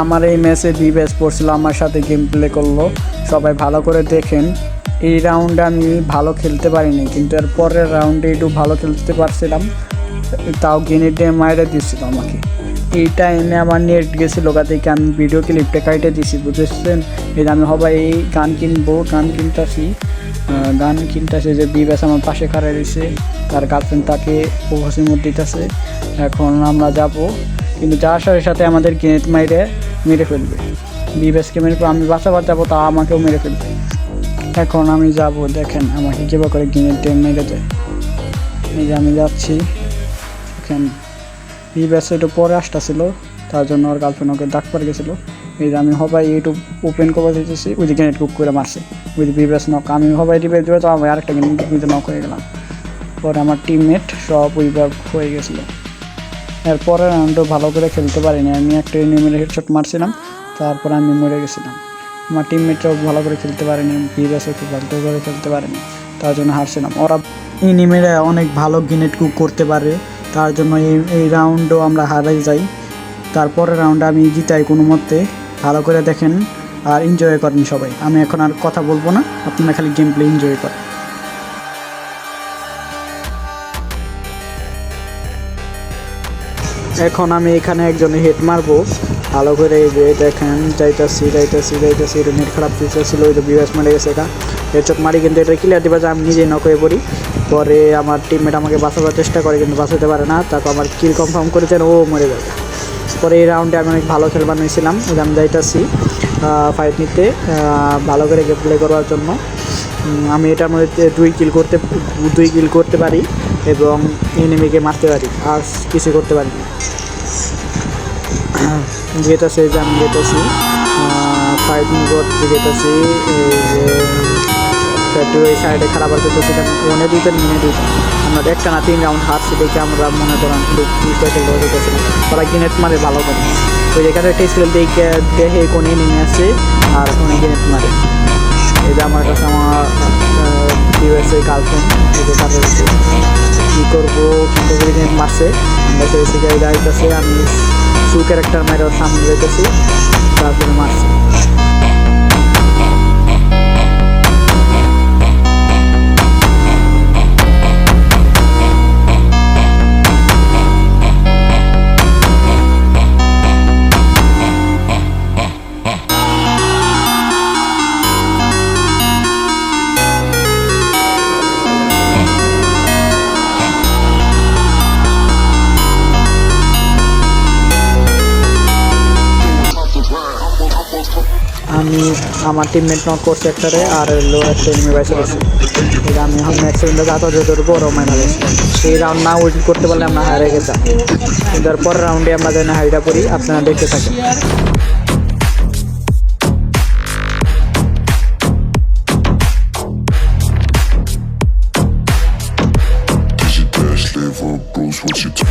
আমার এই ম্যাচে বিবেস পড়ছিল, আমার সাথে গেম প্লে করল। সবাই ভালো করে দেখেন। এই রাউন্ডে আমি ভালো খেলতে পারিনি, কিন্তু এর পরের রাউন্ডে একটু ভালো খেলতে পারছিলাম। তাও গেনেটে মাইরে দিচ্ছিল আমাকে। এই টাইমে আমার নেট গেছিল গা থেকে আমি ভিডিও ক্লিপটা কাইটে দিছি, বুঝেছেন? যে আমি হবাই এই গান কিনবো, গান কিনতেছি। গান কিনতেছে যে বিবেস আমার পাশে খাড়া রয়েছে, তার গার্লফ্রেন্ড তাকে উপহাসের মধ্যে দিতেছে। এখন আমরা যাব। কিন্তু যাওয়ার সাথে সাথে আমাদের গেট মাইরে মেরে ফেলবে। বিবেসকে মেরে ফেলবে। আমি বাঁচাবার যাব, তা আমাকেও মেরে ফেলবে। এখন আমি যাব, দেখেন আমাকে কীভাবে করে গেট মেরে দেয়। এই যে আমি যাচ্ছি এখন বিবেস একটু পরে আসতেছিল, তার জন্য ওর গার্লফ্রেন্ড ওকে ডাক পরে গেছিল। এই যে আমি হবাই ইউটিউব ওপেন করে দিতেছি ওই যে গ্রেনেড কুক করে মারছে। ওই যে বিবেস নক আমি হবাই রিভাইভ দেবে তো আমি আরেকটা গ্রেনেড নিতে নক হয়ে গেলাম। পরে আমার টিমমেট সব উইভাব হয়ে গেছিল। এরপরে রাউন্ডও ভালো করে খেলতে পারিনি। আমি একটা এনিমের হেডশট মারছিলাম, তারপর আমি মরে গেছিলাম। আমার টিমমেটরাও ভালো করে খেলতে পারেনি বিরাসও খুব ভালো করে খেলতে পারেনি, তার জন্য হারছিলাম। ওরা এনিমেরা অনেক ভালো গ্রেনেড কুক করতে পারে, তার জন্য এই এই রাউন্ডও আমরা হারাই যাই। তারপরের রাউন্ডে আমি জিতাই কোনো মতে, ভালো করে দেখেন আর এনজয় করেন সবাই। আমি এখন আর কথা বলব না, আপনারা খালি গেম প্লে এনজয় করেন। এখন আমি এখানে একজনে হেড মারবো। ভালো করে এই দেখেন, যাইতাছি যাইতাছি যাইতাছি, এটা নেট খারাপ ছিল ওই যে বিবাস মারে গেছে এটা হেডশট মারি কিন্তু এটা ক্লিয়ার দিবা যে আমি নিজেই নক হয়ে পড়ি। পরে আমার টিমমেট আমাকে বাঁচাবার চেষ্টা করে কিন্তু বাঁচাতে পারে না, তারপর আমার কিল কনফার্ম করেছেন ও মরে যাবে পরে এই রাউন্ডে আমি অনেক ভালো খেলবার নিয়েছিলাম আমি যাইতাছি ফাইট নিতে ভালো করে গেম প্লে করার জন্য। আমি এটার মধ্যে দুই কিল করতে, দুই কিল করতে পারি এবং এনিমিকে মারতে পারি। আর কিছু করতে পারি না। যেতেছে যে আমি যেতেছি যেতেছি এই ফ্যাক্টরি ওই সাইডে খারাপ আছে তো সেটা ওনে দুইটা নিয়ে দুইটা। আমরা একটা না তিন রাউন্ড হারছি দেখে আমরা মনে করেন তারা গেনেট মারে, ভালো করে। ওই যেখানে টেস্ট খেলতে দেখে কোনে নেমে আসছে আর কোনে গেনেট মারে। যে আমার কাছে ইউএসএ গার্লফ্রেন্ড এদের যে তাদের কী করব, কিন্তু গেম মারছে সেই শিখাই যাইতেছে আমি সু ক্যারেক্টার মেরে সামনে যেতেছি তারপরে মারছি। আমার টিমমেট নক করছে একটারে আর হলো একটা এনিমি বাইসে গেছে। এটা আমি এখন ম্যাক্সিমামটা যাতা যে ধরবো, ওরাও মাইনা গেছে সেই রাউন্ড না উইল করতে পারলে আমরা হারে গেতাম কিন্তু পরের রাউন্ডে আমরা যেন হাইটা পড়ি, আপনারা দেখতে থাকেন। What you.